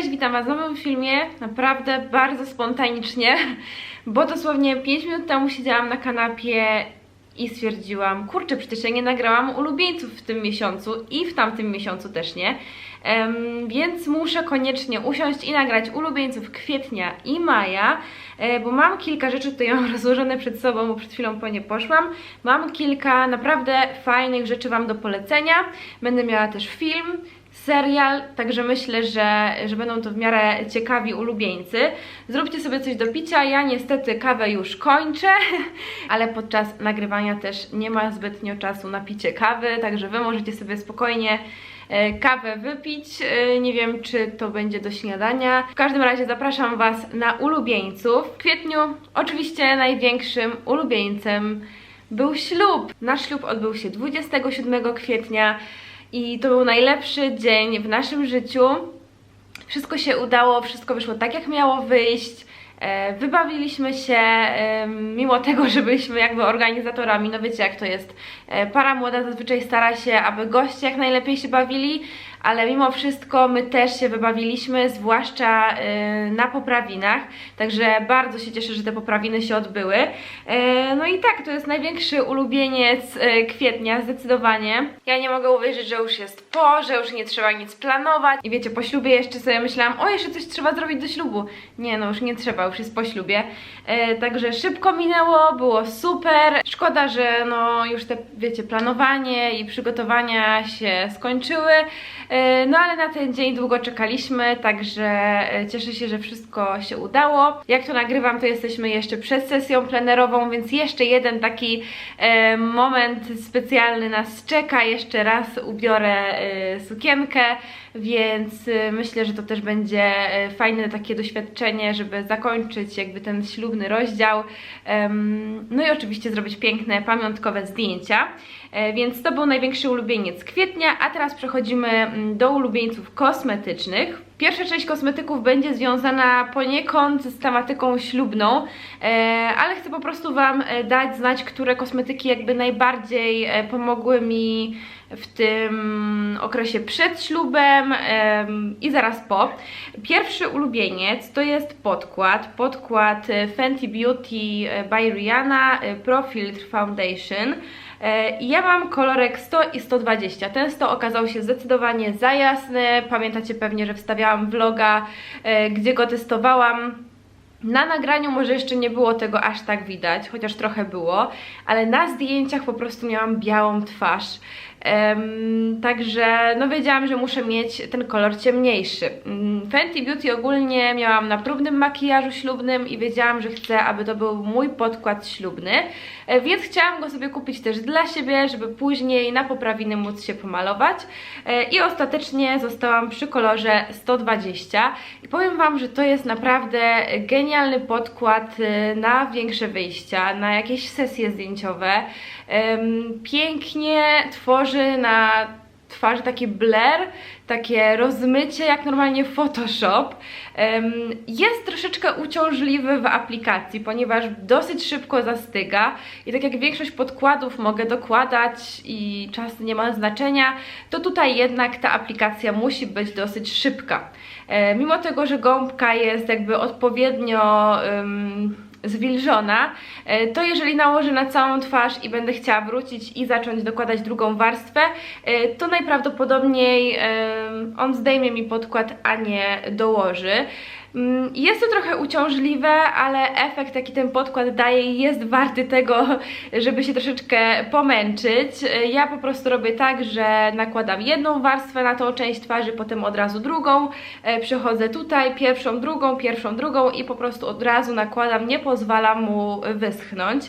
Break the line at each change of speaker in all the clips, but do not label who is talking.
Cześć, witam Was w nowym filmie, naprawdę bardzo spontanicznie, bo dosłownie 5 minut temu siedziałam na kanapie i stwierdziłam, kurczę, przecież ja nie nagrałam ulubieńców w tym miesiącu i w tamtym miesiącu też nie, Em, więc muszę koniecznie usiąść i nagrać ulubieńców kwietnia i maja, e, bo mam kilka rzeczy tutaj rozłożone przed sobą, bo przed chwilą po nie poszłam. Mam kilka naprawdę fajnych rzeczy Wam do polecenia, będę miała też film, serial, także myślę, że, że będą to w miarę ciekawi ulubieńcy. Zróbcie sobie coś do picia, ja niestety kawę już kończę, ale podczas nagrywania też nie ma zbytnio czasu na picie kawy, także Wy możecie sobie spokojnie e, kawę wypić. E, Nie wiem, czy to będzie do śniadania. W każdym razie zapraszam Was na ulubieńców. W kwietniu oczywiście największym ulubieńcem był ślub. Nasz ślub odbył się 27 kwietnia i to był najlepszy dzień w naszym życiu. Wszystko się udało, wszystko wyszło tak, jak miało wyjść. E, Wybawiliśmy się, e, mimo tego, że byliśmy jakby organizatorami, no wiecie jak to jest. E, Para młoda zazwyczaj stara się, aby goście jak najlepiej się bawili, ale mimo wszystko my też się wybawiliśmy, zwłaszcza e, na poprawinach. Także bardzo się cieszę, że te poprawiny się odbyły. E, No i tak, to jest największy ulubieniec e, kwietnia, zdecydowanie. Ja nie mogę uwierzyć, że już jest po, że już nie trzeba nic planować. I wiecie, po ślubie jeszcze sobie myślałam, o jeszcze coś trzeba zrobić do ślubu. Nie, no już nie trzeba, już jest po ślubie. Także szybko minęło, było super. Szkoda, że no już te, wiecie, planowanie i przygotowania się skończyły. E, No ale na ten dzień długo czekaliśmy, także e, cieszę się, że wszystko się udało. Jak to nagrywam, to jesteśmy jeszcze przed sesją plenerową, więc jeszcze jeden taki e, moment specjalny nas czeka. Jeszcze raz ubiorę sukienkę, więc myślę, że to też będzie fajne takie doświadczenie, żeby zakończyć jakby ten ślubny rozdział. No i oczywiście zrobić piękne, pamiątkowe zdjęcia. E, Więc to był największy ulubieniec kwietnia, a teraz przechodzimy mm, do ulubieńców kosmetycznych. Pierwsza część kosmetyków będzie związana poniekąd z tematyką ślubną, e, ale chcę po prostu Wam e, dać znać, które kosmetyki jakby najbardziej pomogły mi w tym okresie przed ślubem em, i zaraz po. Pierwszy ulubieniec to jest podkład, podkład Fenty Beauty by Rihanna Pro Filtr Foundation. E, ja mam kolorek 100 i 120. Ten 100 okazał się zdecydowanie za jasny. Pamiętacie pewnie, że wstawiałam vloga, e, gdzie go testowałam. Na nagraniu może jeszcze nie było tego aż tak widać, chociaż trochę było, ale na zdjęciach po prostu miałam białą twarz. Em, także no wiedziałam, że muszę mieć ten kolor ciemniejszy. Mm, Fenty Beauty ogólnie miałam na próbnym makijażu ślubnym i wiedziałam, że chcę, aby to był mój podkład ślubny, e, więc chciałam go sobie kupić też dla siebie, żeby później na poprawiny móc się pomalować E, i ostatecznie zostałam przy kolorze 120 i powiem Wam, że to jest naprawdę genialny podkład e, na większe wyjścia, na jakieś sesje zdjęciowe. Pięknie tworzy na twarzy taki blur, takie rozmycie jak normalnie Photoshop. Jest troszeczkę uciążliwy w aplikacji, ponieważ dosyć szybko zastyga i tak jak większość podkładów mogę dokładać i czas nie ma znaczenia, to tutaj jednak ta aplikacja musi być dosyć szybka. E, Mimo tego, że gąbka jest jakby odpowiednio em, zwilżona, e, to jeżeli nałożę na całą twarz i będę chciała wrócić i zacząć dokładać drugą warstwę, e, to najprawdopodobniej on zdejmie mi podkład, a nie dołoży. Mm, Jest to trochę uciążliwe, ale efekt jaki ten podkład daje jest warty tego, żeby się troszeczkę pomęczyć. E, Ja po prostu robię tak, że nakładam jedną warstwę na tą część twarzy, potem od razu drugą, e, przechodzę tutaj, pierwszą, drugą, pierwszą, drugą i po prostu od razu nakładam, nie pozwalam mu wyschnąć.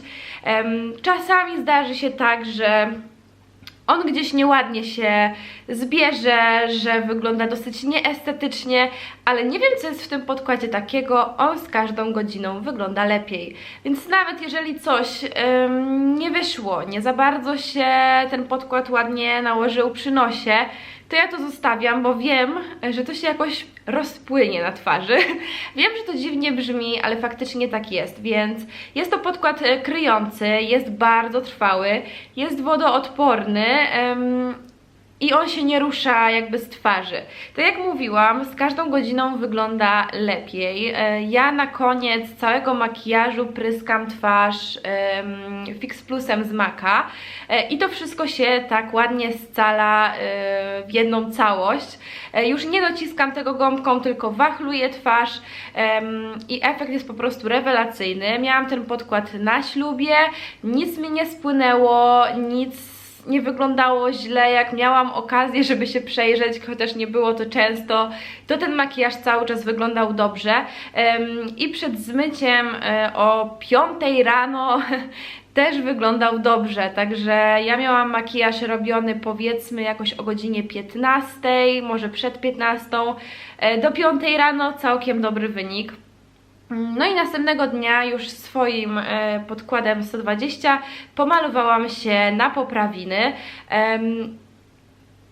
Czasami zdarzy się tak, że on gdzieś nieładnie się zbierze, że wygląda dosyć nieestetycznie, ale nie wiem co jest w tym podkładzie takiego, on z każdą godziną wygląda lepiej. Więc nawet jeżeli coś ym, nie wyszło, nie za bardzo się ten podkład ładnie nałożył przy nosie, to ja to zostawiam, bo wiem, że to się jakoś rozpłynie na twarzy. Wiem, że to dziwnie brzmi, ale faktycznie tak jest, więc jest to podkład e, kryjący, jest bardzo trwały, jest wodoodporny. I on się nie rusza jakby z twarzy. Tak jak mówiłam, z każdą godziną wygląda lepiej. E, Ja na koniec całego makijażu pryskam twarz Fix Plusem z Maka E, i to wszystko się tak ładnie scala e, w jedną całość. Już nie dociskam tego gąbką, tylko wachluję twarz i efekt jest po prostu rewelacyjny. Miałam ten podkład na ślubie, nic mi nie spłynęło, nic nie wyglądało źle, jak miałam okazję, żeby się przejrzeć, chociaż nie było to często, to ten makijaż cały czas wyglądał dobrze. I przed zmyciem e, o 5 rano też wyglądał dobrze, także ja miałam makijaż robiony powiedzmy jakoś o godzinie 15, może przed 15, e, do 5 rano całkiem dobry wynik. No i następnego dnia już swoim e, podkładem 120 pomalowałam się na poprawiny.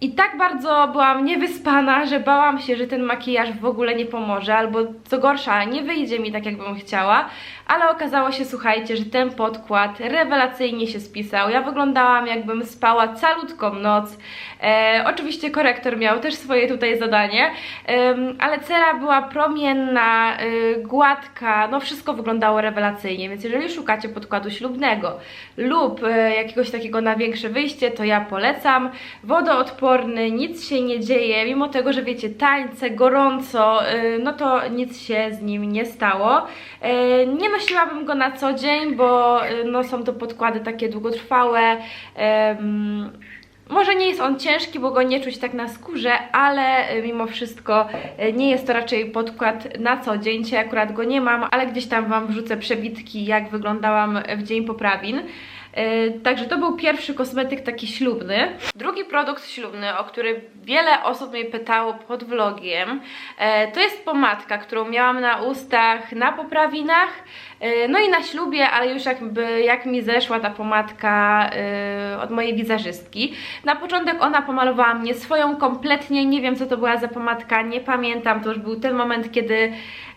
I tak bardzo byłam niewyspana, że bałam się, że ten makijaż w ogóle nie pomoże, albo co gorsza, nie wyjdzie mi tak, jakbym chciała, ale okazało się, słuchajcie, że ten podkład rewelacyjnie się spisał. Ja wyglądałam, jakbym spała calutką noc. E, oczywiście korektor miał też swoje tutaj zadanie, em, ale cera była promienna, y, gładka, no wszystko wyglądało rewelacyjnie, więc jeżeli szukacie podkładu ślubnego lub e, jakiegoś takiego na większe wyjście, to ja polecam. Wodoodporny, nic się nie dzieje, mimo tego, że wiecie, tańce, gorąco, y, no to nic się z nim nie stało. E, Nie nosiłabym go na co dzień, bo y, no, są to podkłady takie długotrwałe. em, może nie jest on ciężki, bo go nie czuć tak na skórze, ale y, mimo wszystko y, nie jest to raczej podkład na co dzień. Dzisiaj akurat go nie mam, ale gdzieś tam Wam wrzucę przebitki, jak wyglądałam w dzień poprawin. Y, Także to był pierwszy kosmetyk taki ślubny. Drugi produkt ślubny, o który wiele osób mnie pytało pod vlogiem, e, to jest pomadka, którą miałam na ustach na poprawinach, e, no i na ślubie, ale już jakby jak mi zeszła ta pomadka e, od mojej wizerzystki. Na początek ona pomalowała mnie swoją kompletnie, nie wiem co to była za pomadka, nie pamiętam, to już był ten moment, kiedy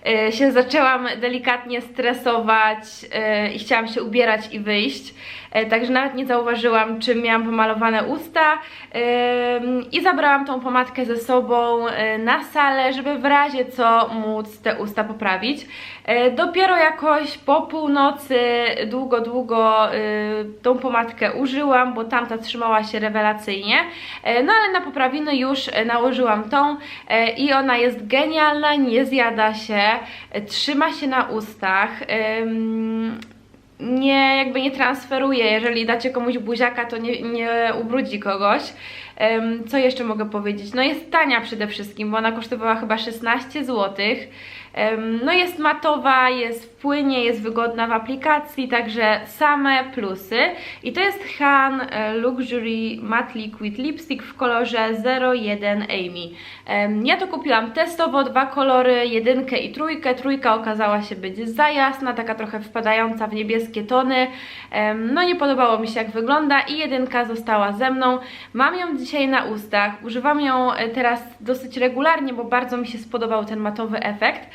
e, się zaczęłam delikatnie stresować e, i chciałam się ubierać i wyjść. E, Także nawet nie zauważyłam, czy miałam pomalowane usta i zabrałam tą pomadkę ze sobą e, na salę, żeby w razie co móc te usta poprawić. E, Dopiero jakoś po północy długo, długo y, tą pomadkę użyłam, bo tamta trzymała się rewelacyjnie. E, No ale na poprawiny już nałożyłam tą e, i ona jest genialna, nie zjada się, e, trzyma się na ustach. Nie, jakby nie transferuje. Jeżeli dacie komuś buziaka, to nie, nie ubrudzi kogoś. Co jeszcze mogę powiedzieć? No jest tania przede wszystkim, bo ona kosztowała chyba 16 zł. No jest matowa, jest w płynie, jest wygodna w aplikacji, także same plusy. I to jest Han e, Luxury Matte Liquid Lipstick w kolorze 01 Amy. Ja to kupiłam testowo, dwa kolory, jedynkę i trójkę. Trójka okazała się być za jasna, taka trochę wpadająca w niebieskie tony. No nie podobało mi się jak wygląda i jedynka została ze mną. Mam ją dzisiaj na ustach, używam ją e, teraz dosyć regularnie, bo bardzo mi się spodobał ten matowy efekt.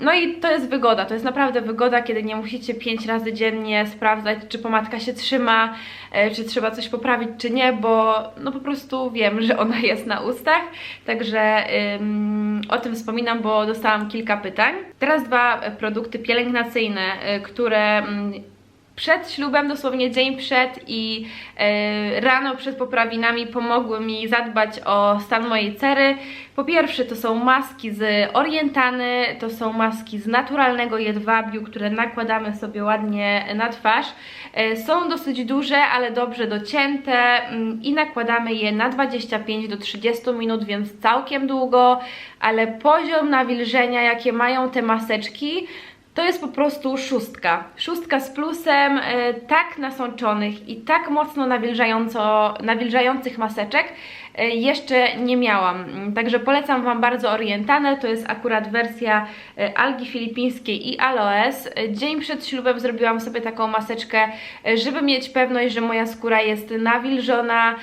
No i to jest wygoda, to jest naprawdę wygoda, kiedy nie musicie 5 razy dziennie sprawdzać, czy pomadka się trzyma, e, czy trzeba coś poprawić, czy nie, bo no po prostu wiem, że ona jest na ustach, także ym, o tym wspominam, bo dostałam kilka pytań. Teraz dwa produkty pielęgnacyjne, e, które mm, przed ślubem, dosłownie dzień przed i e, rano przed poprawinami pomogły mi zadbać o stan mojej cery. Po pierwsze to są maski z Orientany, to są maski z naturalnego jedwabiu, które nakładamy sobie ładnie na twarz. E, są dosyć duże, ale dobrze docięte mm, i nakładamy je na 25 do 30 minut, więc całkiem długo, ale poziom nawilżenia jakie mają te maseczki to jest po prostu szóstka. Szóstka z plusem e, tak nasączonych i tak mocno nawilżająco, nawilżających maseczek jeszcze nie miałam. Także polecam Wam bardzo Orientanę. To jest akurat wersja e, algi filipińskiej i aloes. E, Dzień przed ślubem zrobiłam sobie taką maseczkę, e, żeby mieć pewność, że moja skóra jest nawilżona.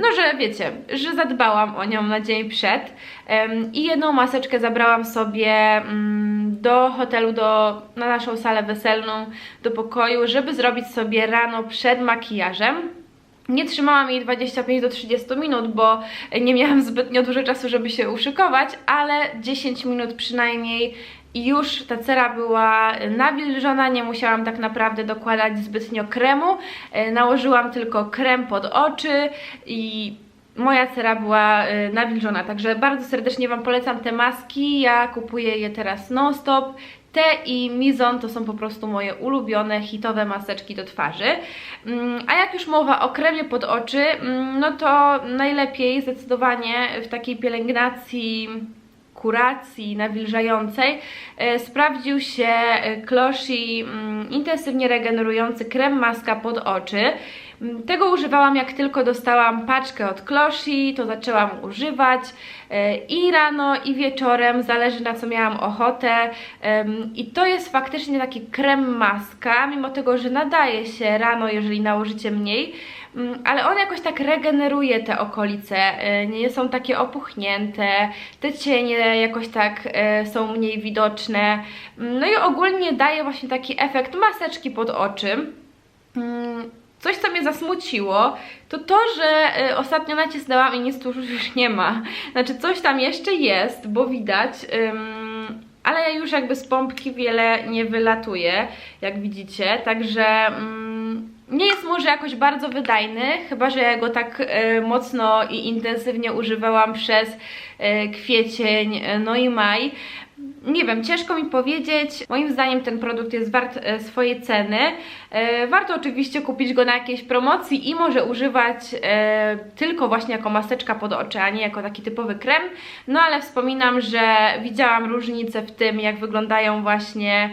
No, że wiecie, że zadbałam o nią na dzień przed. I jedną maseczkę zabrałam sobie mm, do hotelu, do, na naszą salę weselną, do pokoju, żeby zrobić sobie rano przed makijażem. Nie trzymałam jej 25 do 30 minut, bo nie miałam zbytnio dużo czasu, żeby się uszykować, ale 10 minut przynajmniej i już ta cera była nawilżona, nie musiałam tak naprawdę dokładać zbytnio kremu. E, Nałożyłam tylko krem pod oczy i moja cera była e, nawilżona, także bardzo serdecznie Wam polecam te maski, ja kupuję je teraz non-stop. Te i Mizon to są po prostu moje ulubione, hitowe maseczki do twarzy. Mm, A jak już mowa o kremie pod oczy, mm, no to najlepiej zdecydowanie w takiej pielęgnacji kuracji nawilżającej e, sprawdził się e, Closhi mm, intensywnie regenerujący krem maska pod oczy. Mm, Tego używałam jak tylko dostałam paczkę od Closhi, to zaczęłam używać e, i rano i wieczorem, zależy na co miałam ochotę i to jest faktycznie taki krem maska, mimo tego, że nadaje się rano, jeżeli nałożycie mniej, ale on jakoś tak regeneruje te okolice, e, nie są takie opuchnięte, te cienie jakoś tak e, są mniej widoczne, Mm, no i ogólnie daje właśnie taki efekt maseczki pod oczy. Mm, Coś, co mnie zasmuciło, to to, że e, ostatnio nacisnęłam i nic tu już nie ma. Znaczy coś tam jeszcze jest, bo widać, ale już jakby z pompki wiele nie wylatuje, jak widzicie, także nie jest może jakoś bardzo wydajny, chyba że ja go tak e, mocno i intensywnie używałam przez e, kwiecień, e, no i maj. Nie wiem, ciężko mi powiedzieć. Moim zdaniem ten produkt jest wart e, swojej ceny. E, warto oczywiście kupić go na jakiejś promocji i może używać e, tylko właśnie jako maseczka pod oczy, a nie jako taki typowy krem. No ale wspominam, że widziałam różnicę w tym, jak wyglądają właśnie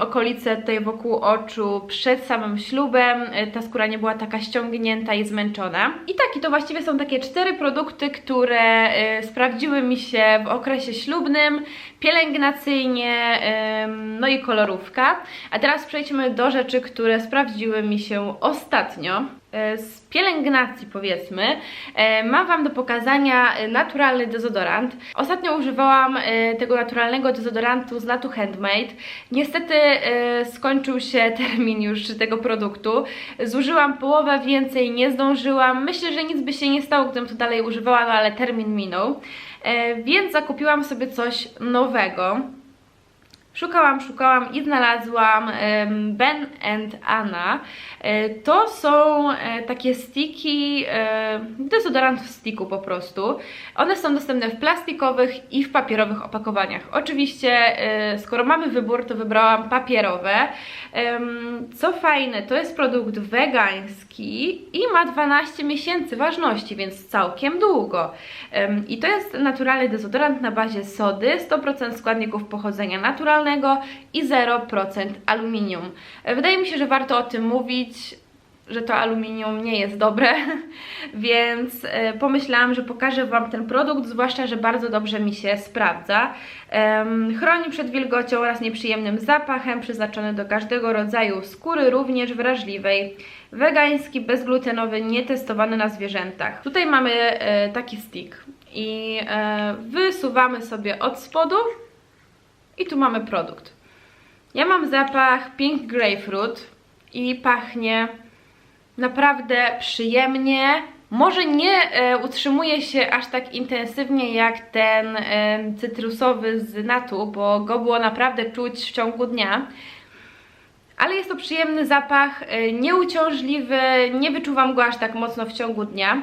okolice tutaj wokół oczu przed samym ślubem. Ta skóra nie była taka ściągnięta i zmęczona. I tak, i to właściwie są takie cztery produkty, które sprawdziły mi się w okresie ślubnym, pielęgnacyjnie, no i kolorówka. A teraz przejdźmy do rzeczy, które sprawdziły mi się ostatnio. E, Z pielęgnacji powiedzmy, e, mam Wam do pokazania e, naturalny dezodorant. Ostatnio używałam tego naturalnego dezodorantu z Natu Handmade. Niestety skończył się termin już tego produktu. Zużyłam połowę, więcej nie zdążyłam. Myślę, że nic by się nie stało, gdybym to dalej używała, no ale termin minął. Więc zakupiłam sobie coś nowego. Szukałam, szukałam i znalazłam Ben and Anna. E, To są e, takie stiki, e, dezodorant w stiku po prostu. One są dostępne w plastikowych i w papierowych opakowaniach. Oczywiście, skoro mamy wybór, to wybrałam papierowe. Co fajne, to jest produkt wegański i ma 12 miesięcy ważności, więc całkiem długo. I to jest naturalny dezodorant na bazie sody, 100% składników pochodzenia naturalnego i 0% aluminium. Wydaje mi się, że warto o tym mówić, że to aluminium nie jest dobre, więc e, pomyślałam, że pokażę Wam ten produkt, zwłaszcza, że bardzo dobrze mi się sprawdza. Chroni przed wilgocią oraz nieprzyjemnym zapachem, przeznaczony do każdego rodzaju skóry, również wrażliwej. Wegański, bezglutenowy, nietestowany na zwierzętach. Tutaj mamy e, taki stick i e, wysuwamy sobie od spodu i tu mamy produkt. Ja mam zapach Pink Grapefruit i pachnie naprawdę przyjemnie. Może nie e, utrzymuje się aż tak intensywnie jak ten e, cytrusowy z Natu, bo go było naprawdę czuć w ciągu dnia. Ale jest to przyjemny zapach, e, nieuciążliwy, nie wyczuwam go aż tak mocno w ciągu dnia.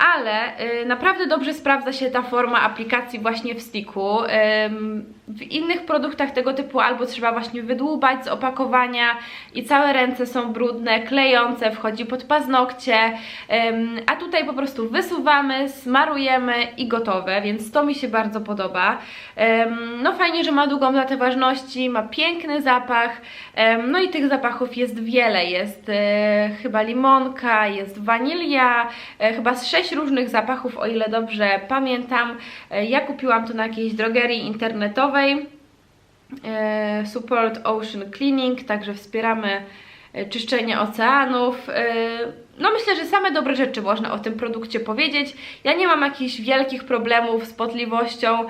Ale y, naprawdę dobrze sprawdza się ta forma aplikacji właśnie w sticku. Ym, w innych produktach tego typu albo trzeba właśnie wydłubać z opakowania i całe ręce są brudne, klejące, wchodzi pod paznokcie, a tutaj po prostu wysuwamy, smarujemy i gotowe, więc to mi się bardzo podoba. No fajnie, że ma długą datę ważności, ma piękny zapach, no i tych zapachów jest wiele, jest y, chyba limonka, jest wanilia, y, chyba z sześć różnych zapachów, o ile dobrze pamiętam. Y, ja kupiłam to na jakiejś drogerii internetowej, e, Support Ocean Cleaning, także wspieramy e, czyszczenie oceanów. E, no myślę, że same dobre rzeczy można o tym produkcie powiedzieć. Ja nie mam jakichś wielkich problemów z potliwością,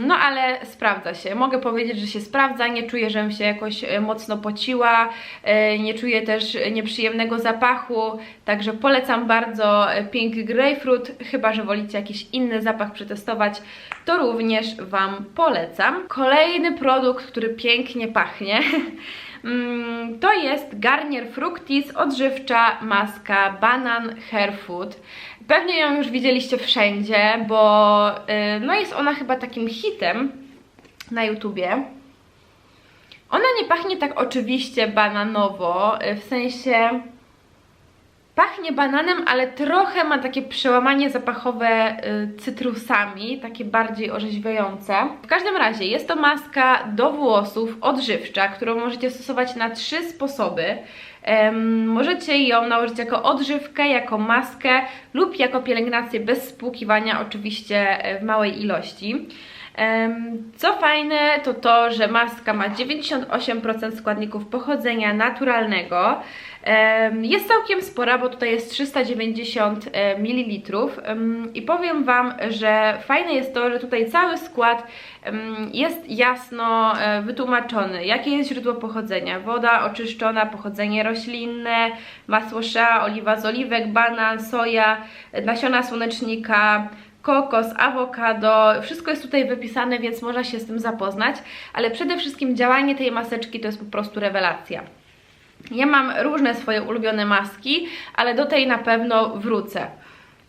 no ale sprawdza się. Mogę powiedzieć, że się sprawdza, nie czuję, żebym się jakoś e, mocno pociła, e, nie czuję też nieprzyjemnego zapachu, także polecam bardzo Pink Grapefruit, chyba, że wolicie jakiś inny zapach przetestować, to również Wam polecam. Kolejny produkt, który pięknie pachnie, to jest Garnier Fructis odżywcza maska Banan Hair Food. Pewnie ją już widzieliście wszędzie, bo y, no jest ona chyba takim hitem na YouTubie. Ona nie pachnie tak oczywiście bananowo, y, w sensie Pachnie bananem, ale trochę ma takie przełamanie zapachowe y, cytrusami, takie bardziej orzeźwiające. W każdym razie jest to maska do włosów odżywcza, którą możecie stosować na trzy sposoby. Możecie ją nałożyć jako odżywkę, jako maskę lub jako pielęgnację bez spłukiwania, oczywiście e, w małej ilości. Co fajne to to, że maska ma 98% składników pochodzenia naturalnego. Jest całkiem spora, bo tutaj jest 390 e, ml i powiem Wam, że fajne jest to, że tutaj cały skład jest jasno e, wytłumaczony, jakie jest źródło pochodzenia. Woda oczyszczona, pochodzenie roślinne, masło shea, oliwa z oliwek, banan, soja, nasiona słonecznika, kokos, awokado, wszystko jest tutaj wypisane, więc można się z tym zapoznać, ale przede wszystkim działanie tej maseczki to jest po prostu rewelacja. Ja mam różne swoje ulubione maski, ale do tej na pewno wrócę.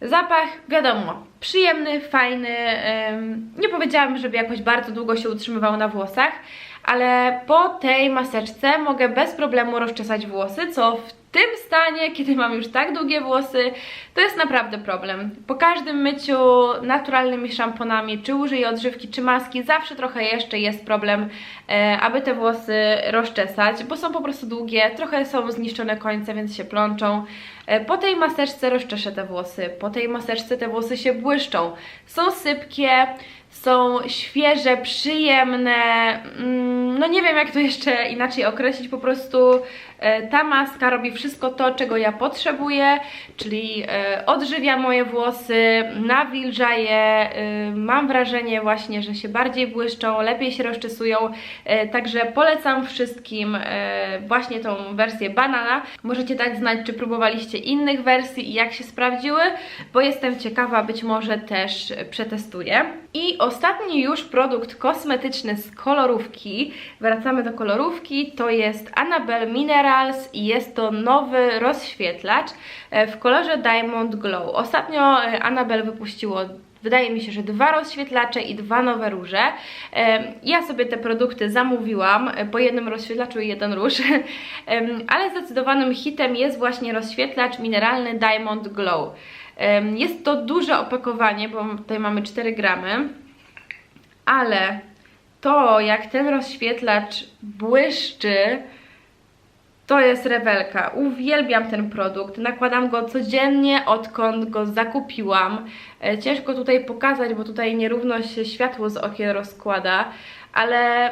Zapach, wiadomo, przyjemny, fajny, nie powiedziałabym, żeby jakoś bardzo długo się utrzymywał na włosach, ale po tej maseczce mogę bez problemu rozczesać włosy, co w tym stanie, kiedy mam już tak długie włosy, to jest naprawdę problem. Po każdym myciu naturalnymi szamponami, czy użyję odżywki, czy maski, zawsze trochę jeszcze jest problem, e, aby te włosy rozczesać, bo są po prostu długie, trochę są zniszczone końce, więc się plączą. E, po tej maseczce rozczeszę te włosy, po tej maseczce te włosy się błyszczą. Są sypkie, są świeże, przyjemne, mm, no nie wiem jak to jeszcze inaczej określić, po prostu ta maska robi wszystko to, czego ja potrzebuję, czyli e, odżywia moje włosy, nawilża je, e, mam wrażenie właśnie, że się bardziej błyszczą, lepiej się rozczesują, także polecam wszystkim właśnie tą wersję banana. Możecie dać znać, czy próbowaliście innych wersji i jak się sprawdziły, bo jestem ciekawa, być może też przetestuję. I ostatni już produkt kosmetyczny z kolorówki, wracamy do kolorówki, to jest Annabelle Minerals i jest to nowy rozświetlacz e, w kolorze Diamond Glow. Ostatnio e, Annabelle wypuściło Wydaje mi się, że dwa rozświetlacze i dwa nowe róże. E, ja sobie te produkty zamówiłam, po jednym rozświetlaczu i jeden róż, ale zdecydowanym hitem jest właśnie rozświetlacz mineralny Diamond Glow. Jest to duże opakowanie, bo tutaj mamy 4 gramy, ale to jak ten rozświetlacz błyszczy, to jest rewelka. Uwielbiam ten produkt. Nakładam go codziennie, odkąd go zakupiłam. E, ciężko tutaj pokazać, bo tutaj nierówno się światło z okien rozkłada, ale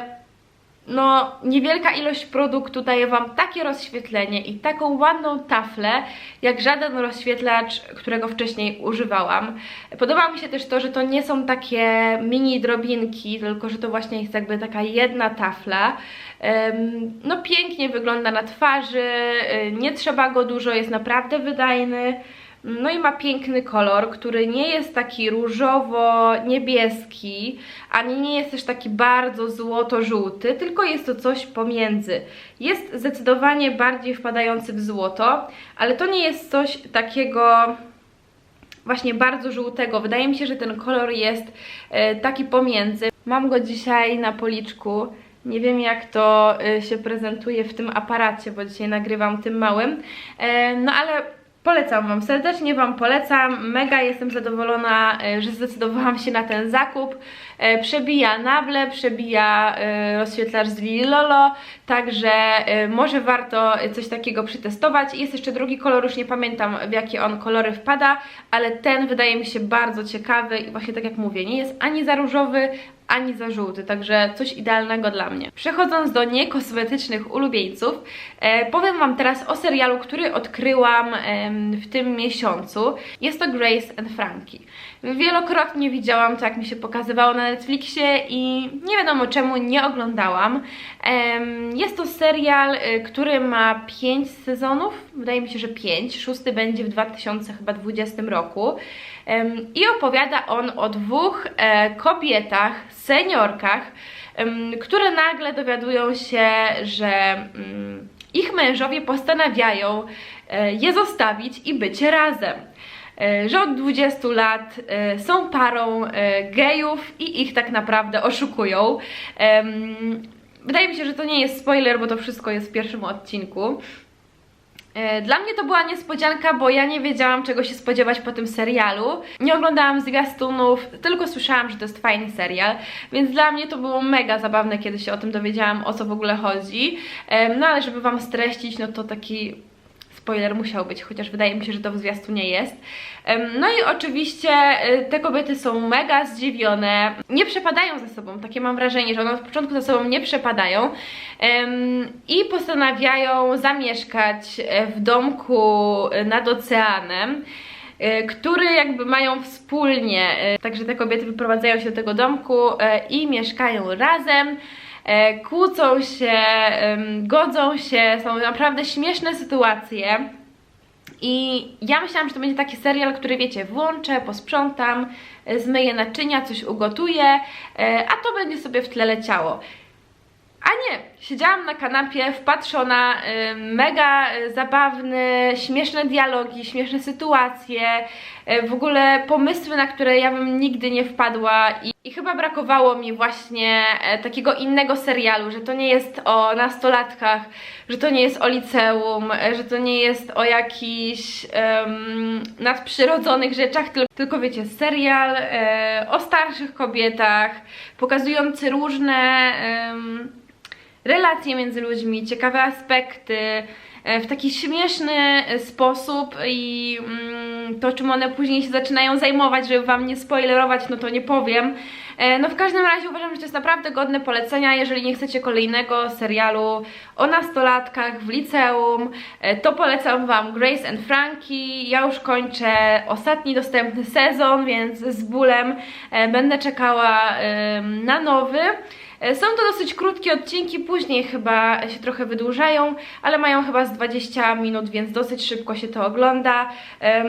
no niewielka ilość produktu daje Wam takie rozświetlenie i taką ładną taflę, jak żaden rozświetlacz, którego wcześniej używałam. Podoba mi się też to, że to nie są takie mini drobinki, tylko że to właśnie jest jakby taka jedna tafla. No pięknie wygląda na twarzy, y, nie trzeba go dużo, jest naprawdę wydajny. No i ma piękny kolor, który nie jest taki różowo-niebieski, ani nie jest też taki bardzo złoto-żółty, tylko jest to coś pomiędzy. Jest zdecydowanie bardziej wpadający w złoto, ale to nie jest coś takiego właśnie bardzo żółtego. Wydaje mi się, że ten kolor jest e, taki pomiędzy. Mam go dzisiaj na policzku. Nie wiem jak to e, się prezentuje w tym aparacie, bo dzisiaj nagrywam tym małym. E, no ale Polecam Wam serdecznie, Wam polecam. Mega jestem zadowolona, e, że zdecydowałam się na ten zakup. E, przebija Nable, przebija rozświetlacz z Lilolo, także może warto coś takiego przetestować. Jest jeszcze drugi kolor, już nie pamiętam w jakie on kolory wpada, ale ten wydaje mi się bardzo ciekawy i właśnie tak jak mówię, nie jest ani za różowy, ani za żółty, także coś idealnego dla mnie. Przechodząc do niekosmetycznych ulubieńców, e, powiem Wam teraz o serialu, który odkryłam em, w tym miesiącu. Jest to Grace and Frankie. Wielokrotnie widziałam to, jak mi się pokazywało na Netflixie i nie wiadomo czemu nie oglądałam. Jest to serial, y, który ma 5 sezonów, wydaje mi się, że 5. Szósty będzie w 2020 roku. I opowiada on o dwóch e, kobietach, seniorkach, które nagle dowiadują się, że mm, ich mężowie postanawiają e, je zostawić i być razem. Że od 20 lat e, są parą e, gejów i ich tak naprawdę oszukują. Wydaje mi się, że to nie jest spoiler, bo to wszystko jest w pierwszym odcinku. E, Dla mnie to była niespodzianka, bo ja nie wiedziałam czego się spodziewać po tym serialu. Nie oglądałam zwiastunów, tylko słyszałam, że to jest fajny serial, więc dla mnie to było mega zabawne, kiedy się o tym dowiedziałam, o co w ogóle chodzi. No ale żeby Wam streścić, no to taki spoiler musiał być, chociaż wydaje mi się, że to w zwiastunie jest. No i oczywiście e, te kobiety są mega zdziwione, nie przepadają ze sobą, takie mam wrażenie, że one od początku ze sobą nie przepadają i postanawiają zamieszkać e, w domku e, nad oceanem e, który jakby mają wspólnie, także te kobiety wyprowadzają się do tego domku i mieszkają razem, kłócą się, godzą się, są naprawdę śmieszne sytuacje. I ja myślałam, że to będzie taki serial, który wiecie, włączę, posprzątam, e, zmyję naczynia, coś ugotuję, e, a to będzie sobie w tle leciało. Siedziałam na kanapie wpatrzona, y, mega y, zabawne, śmieszne dialogi, śmieszne sytuacje, y, w ogóle pomysły, na które ja bym nigdy nie wpadła i, i chyba brakowało mi właśnie e, takiego innego serialu, że to nie jest o nastolatkach, że to nie jest o liceum, e, że to nie jest o jakichś em, nadprzyrodzonych rzeczach, tyl- tylko wiecie, serial e, o starszych kobietach, pokazujący różne em, relacje między ludźmi, ciekawe aspekty, e, w taki śmieszny e, sposób i mm, to czym one później się zaczynają zajmować, żeby wam nie spoilerować, no to nie powiem. E, No w każdym razie uważam, że to jest naprawdę godne polecenia, jeżeli nie chcecie kolejnego serialu o nastolatkach w liceum, to polecam wam Grace and Frankie. Ja już kończę ostatni dostępny sezon, więc z bólem będę czekała na nowy. E, Są to dosyć krótkie odcinki, później chyba się trochę wydłużają, ale mają chyba z 20 minut, więc dosyć szybko się to ogląda.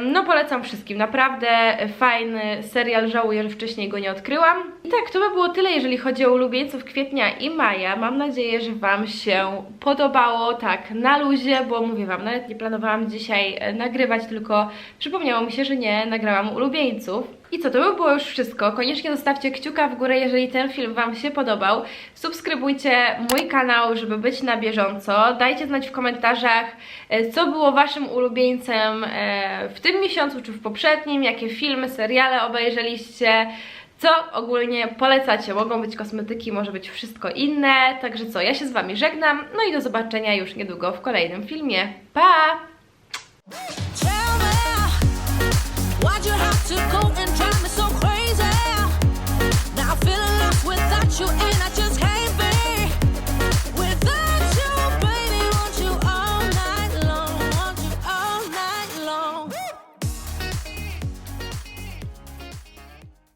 No polecam wszystkim, naprawdę fajny serial, żałuję, że wcześniej go nie odkryłam. I tak, to by było tyle, jeżeli chodzi o ulubieńców kwietnia i maja. Mam nadzieję, że Wam się podobało, tak na luzie, bo mówię Wam, nawet nie planowałam dzisiaj e, nagrywać, tylko przypomniało mi się, że nie nagrałam ulubieńców. I co, to by było już wszystko. Koniecznie zostawcie kciuka w górę, jeżeli ten film Wam się podobał. Subskrybujcie mój kanał, żeby być na bieżąco. Dajcie znać w komentarzach, e, co było Waszym ulubieńcem e, w tym miesiącu czy w poprzednim, jakie filmy, seriale obejrzeliście. Co ogólnie polecacie? Mogą być kosmetyki, może być wszystko inne. Także co, ja się z Wami żegnam. No i do zobaczenia już niedługo w kolejnym filmie. Pa!
you and I just